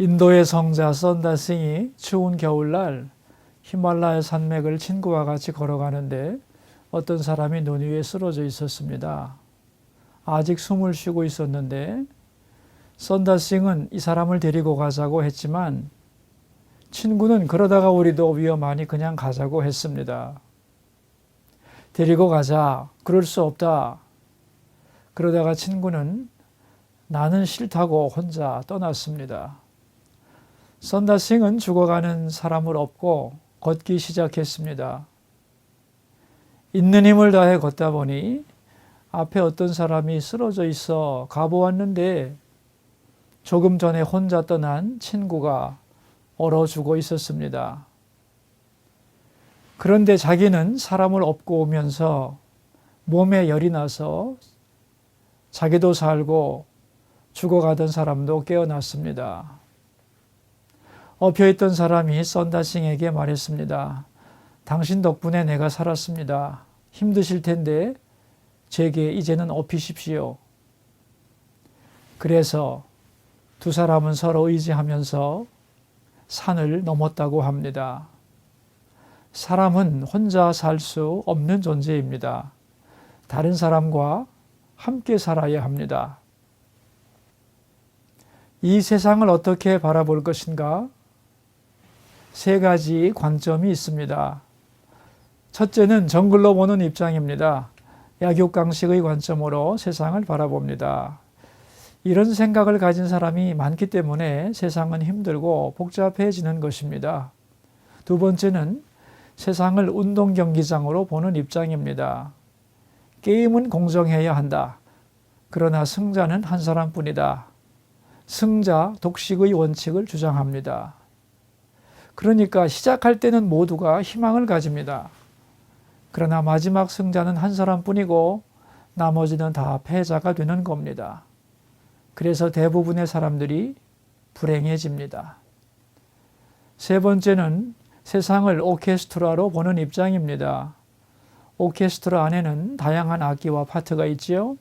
인도의 성자 썬다싱이 추운 겨울날 히말라야 산맥을 친구와 같이 걸어가는데 어떤 사람이 눈 위에 쓰러져 있었습니다. 아직 숨을 쉬고 있었는데 썬다싱은 이 사람을 데리고 가자고 했지만 친구는 그러다가 우리도 위험하니 그냥 가자고 했습니다. 데리고 가자. 그럴 수 없다. 그러다가 친구는 나는 싫다고 혼자 떠났습니다. 썬다싱은 죽어가는 사람을 업고 걷기 시작했습니다. 있는 힘을 다해 걷다 보니 앞에 어떤 사람이 쓰러져 있어 가보았는데 조금 전에 혼자 떠난 친구가 얼어 죽어 있었습니다. 그런데 자기는 사람을 업고 오면서 몸에 열이 나서 자기도 살고 죽어가던 사람도 깨어났습니다. 엎혀있던 사람이 썬다싱에게 말했습니다. 당신 덕분에 내가 살았습니다. 힘드실 텐데 제게 이제는 업히십시오. 그래서 두 사람은 서로 의지하면서 산을 넘었다고 합니다. 사람은 혼자 살 수 없는 존재입니다. 다른 사람과 함께 살아야 합니다. 이 세상을 어떻게 바라볼 것인가? 세 가지 관점이 있습니다. 첫째는 정글로 보는 입장입니다. 약육강식의 관점으로 세상을 바라봅니다. 이런 생각을 가진 사람이 많기 때문에 세상은 힘들고 복잡해지는 것입니다. 두 번째는 세상을 운동 경기장으로 보는 입장입니다. 게임은 공정해야 한다. 그러나 승자는 한 사람뿐이다. 승자 독식의 원칙을 주장합니다. 그러니까 시작할 때는 모두가 희망을 가집니다. 그러나 마지막 승자는 한 사람뿐이고 나머지는 다 패자가 되는 겁니다. 그래서 대부분의 사람들이 불행해집니다. 세 번째는 세상을 오케스트라로 보는 입장입니다. 오케스트라 안에는 다양한 악기와 파트가 있지요.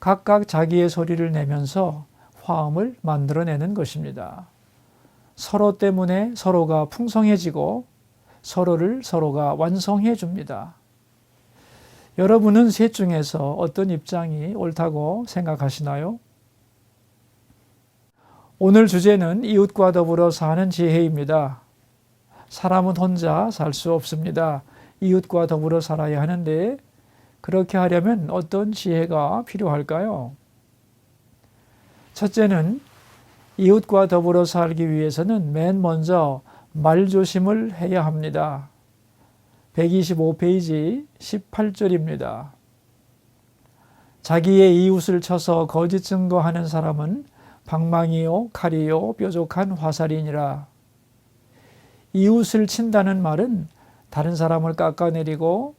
각각 자기의 소리를 내면서 화음을 만들어내는 것입니다. 서로 때문에 서로가 풍성해지고 서로를 서로가 완성해 줍니다. 여러분은 셋 중에서 어떤 입장이 옳다고 생각하시나요? 오늘 주제는 이웃과 더불어 사는 지혜입니다. 사람은 혼자 살 수 없습니다. 이웃과 더불어 살아야 하는데 그렇게 하려면 어떤 지혜가 필요할까요? 첫째는 이웃과 더불어 살기 위해서는 맨 먼저 말조심을 해야 합니다. 125페이지 18절입니다. 자기의 이웃을 쳐서 거짓 증거하는 사람은 방망이요 칼이요 뾰족한 화살이니라. 이웃을 친다는 말은 다른 사람을 깎아내리고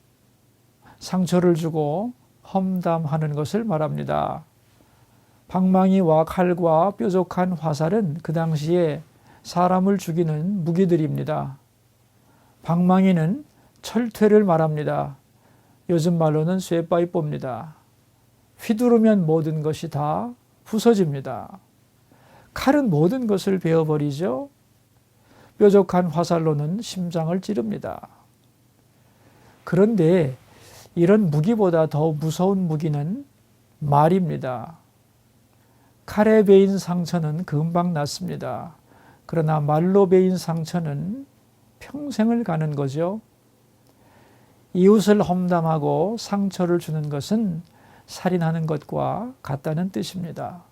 상처를 주고 험담하는 것을 말합니다. 방망이와 칼과 뾰족한 화살은 그 당시에 사람을 죽이는 무기들입니다. 방망이는 철퇴를 말합니다. 요즘 말로는 쇠파이뽀입니다. 휘두르면 모든 것이 다 부서집니다. 칼은 모든 것을 베어버리죠. 뾰족한 화살로는 심장을 찌릅니다. 그런데 이런 무기보다 더 무서운 무기는 말입니다. 칼에 베인 상처는 금방 낫습니다. 그러나 말로 베인 상처는 평생을 가는 거죠. 이웃을 험담하고 상처를 주는 것은 살인하는 것과 같다는 뜻입니다.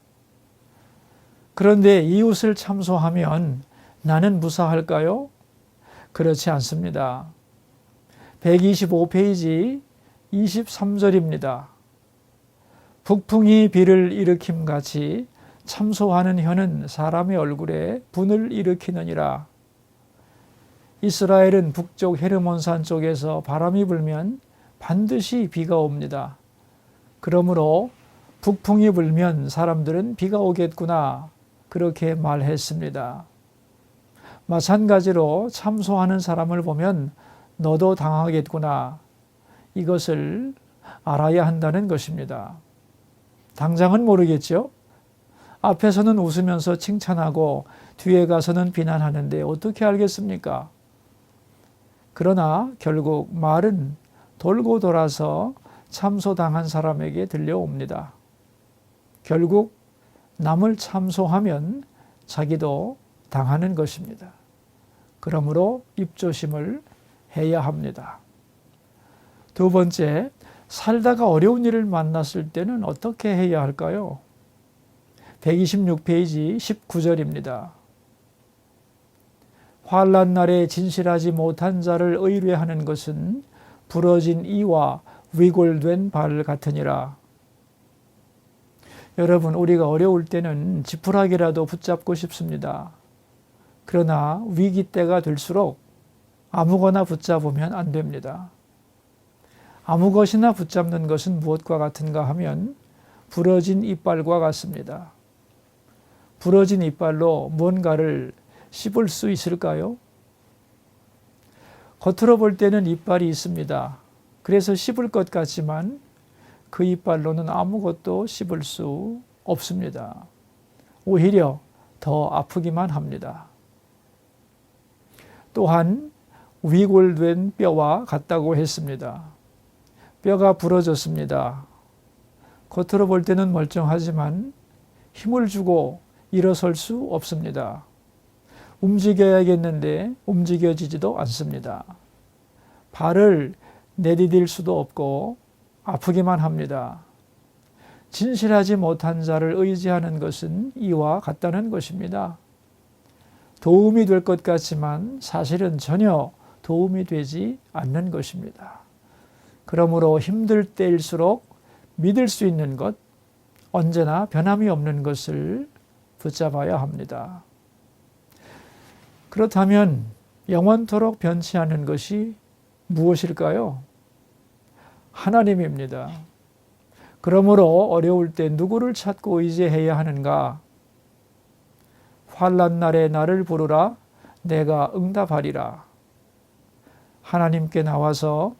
그런데 이웃을 참소하면 나는 무사할까요? 그렇지 않습니다. 125페이지 23절입니다. 북풍이 비를 일으킴 같이 참소하는 혀는 사람의 얼굴에 분을 일으키느니라. 이스라엘은 북쪽 헤르몬산 쪽에서 바람이 불면 반드시 비가 옵니다. 그러므로 북풍이 불면 사람들은 비가 오겠구나 그렇게 말했습니다. 마찬가지로 참소하는 사람을 보면 너도 당하겠구나. 이것을 알아야 한다는 것입니다. 당장은 모르겠죠. 앞에서는 웃으면서 칭찬하고 뒤에 가서는 비난하는데 어떻게 알겠습니까? 그러나 결국 말은 돌고 돌아서 참소당한 사람에게 들려옵니다. 결국 남을 참소하면 자기도 당하는 것입니다. 그러므로 입조심을 해야 합니다. 두 번째, 살다가 어려운 일을 만났을 때는 어떻게 해야 할까요? 126페이지 19절입니다. 환란 날에 진실하지 못한 자를 의뢰하는 것은 부러진 이와 위골된 발 같으니라. 여러분, 우리가 어려울 때는 지푸라기라도 붙잡고 싶습니다. 그러나 위기 때가 될수록 아무거나 붙잡으면 안 됩니다. 아무 것이나 붙잡는 것은 무엇과 같은가 하면 부러진 이빨과 같습니다. 부러진 이빨로 뭔가를 씹을 수 있을까요? 겉으로 볼 때는 이빨이 있습니다. 그래서 씹을 것 같지만 그 이빨로는 아무것도 씹을 수 없습니다. 오히려 더 아프기만 합니다. 또한 위골된 뼈와 같다고 했습니다. 뼈가 부러졌습니다. 겉으로 볼 때는 멀쩡하지만 힘을 주고 일어설 수 없습니다. 움직여야겠는데 움직여지지도 않습니다. 발을 내디딜 수도 없고 아프기만 합니다. 진실하지 못한 자를 의지하는 것은 이와 같다는 것입니다. 도움이 될 것 같지만 사실은 전혀 도움이 되지 않는 것입니다. 그러므로 힘들 때일수록 믿을 수 있는 것, 언제나 변함이 없는 것을 붙잡아야 합니다. 그렇다면 영원토록 변치 않는 것이 무엇일까요? 하나님입니다. 그러므로 어려울 때 누구를 찾고 의지해야 하는가? 환란 날에 나를 부르라 내가 응답하리라. 하나님께 나와서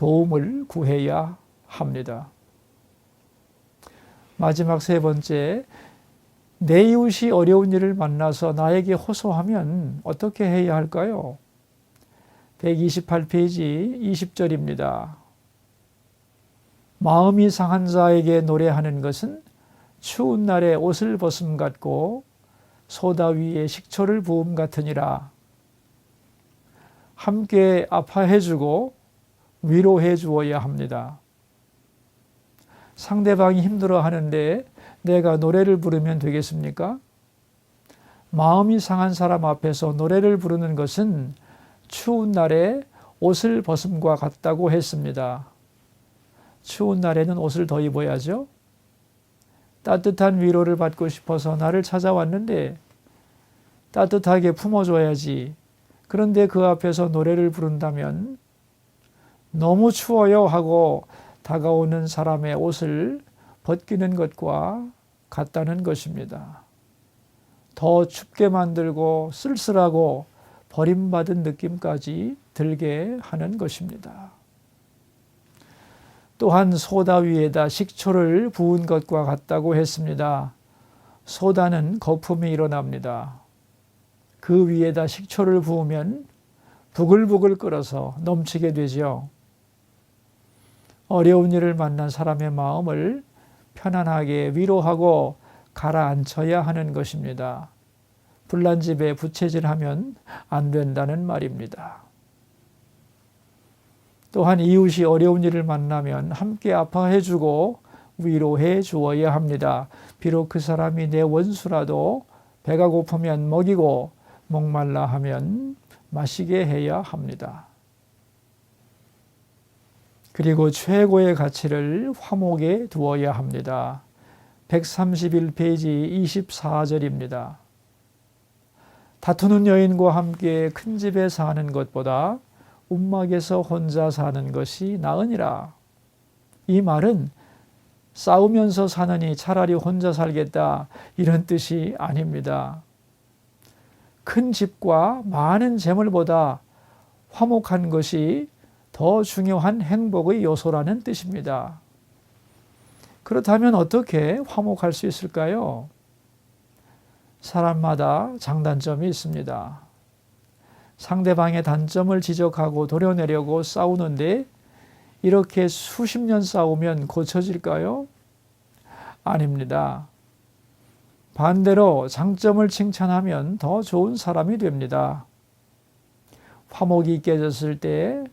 도움을 구해야 합니다. 마지막 세 번째, 내 이웃이 어려운 일을 만나서 나에게 호소하면 어떻게 해야 할까요? 128페이지 20절입니다. 마음이 상한 자에게 노래하는 것은 추운 날에 옷을 벗음 같고 소다 위에 식초를 부음 같으니라. 함께 아파해주고 위로해 주어야 합니다. 상대방이 힘들어 하는데 내가 노래를 부르면 되겠습니까? 마음이 상한 사람 앞에서 노래를 부르는 것은 추운 날에 옷을 벗음과 같다고 했습니다. 추운 날에는 옷을 더 입어야죠. 따뜻한 위로를 받고 싶어서 나를 찾아왔는데 따뜻하게 품어줘야지. 그런데 그 앞에서 노래를 부른다면 너무 추워요 하고 다가오는 사람의 옷을 벗기는 것과 같다는 것입니다. 더 춥게 만들고 쓸쓸하고 버림받은 느낌까지 들게 하는 것입니다. 또한 소다 위에다 식초를 부은 것과 같다고 했습니다. 소다는 거품이 일어납니다. 그 위에다 식초를 부으면 부글부글 끓어서 넘치게 되죠. 어려운 일을 만난 사람의 마음을 편안하게 위로하고 가라앉혀야 하는 것입니다. 불난 집에 부채질하면 안 된다는 말입니다. 또한 이웃이 어려운 일을 만나면 함께 아파해 주고 위로해 주어야 합니다. 비록 그 사람이 내 원수라도 배가 고프면 먹이고 목말라 하면 마시게 해야 합니다. 그리고 최고의 가치를 화목에 두어야 합니다. 131페이지 24절입니다. 다투는 여인과 함께 큰 집에 사는 것보다 움막에서 혼자 사는 것이 나으니라. 이 말은 싸우면서 사느니 차라리 혼자 살겠다 이런 뜻이 아닙니다. 큰 집과 많은 재물보다 화목한 것이 더 중요한 행복의 요소라는 뜻입니다. 그렇다면 어떻게 화목할 수 있을까요? 사람마다 장단점이 있습니다. 상대방의 단점을 지적하고 도려내려고 싸우는데 이렇게 수십 년 싸우면 고쳐질까요? 아닙니다. 반대로 장점을 칭찬하면 더 좋은 사람이 됩니다. 화목이 깨졌을 때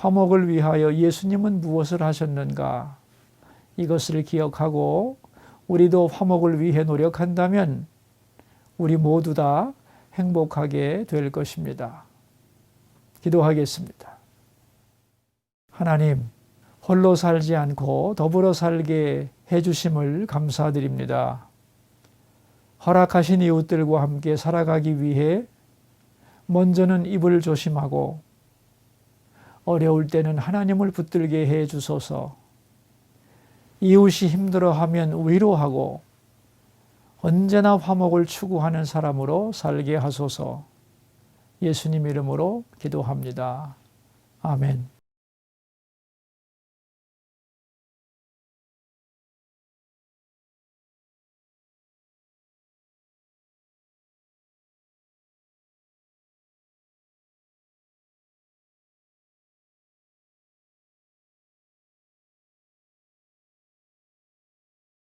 화목을 위하여 예수님은 무엇을 하셨는가? 이것을 기억하고 우리도 화목을 위해 노력한다면 우리 모두 다 행복하게 될 것입니다. 기도하겠습니다. 하나님, 홀로 살지 않고 더불어 살게 해주심을 감사드립니다. 허락하신 이웃들과 함께 살아가기 위해 먼저는 입을 조심하고 어려울 때는 하나님을 붙들게 해 주소서. 이웃이 힘들어하면 위로하고 언제나 화목을 추구하는 사람으로 살게 하소서. 예수님 이름으로 기도합니다. 아멘.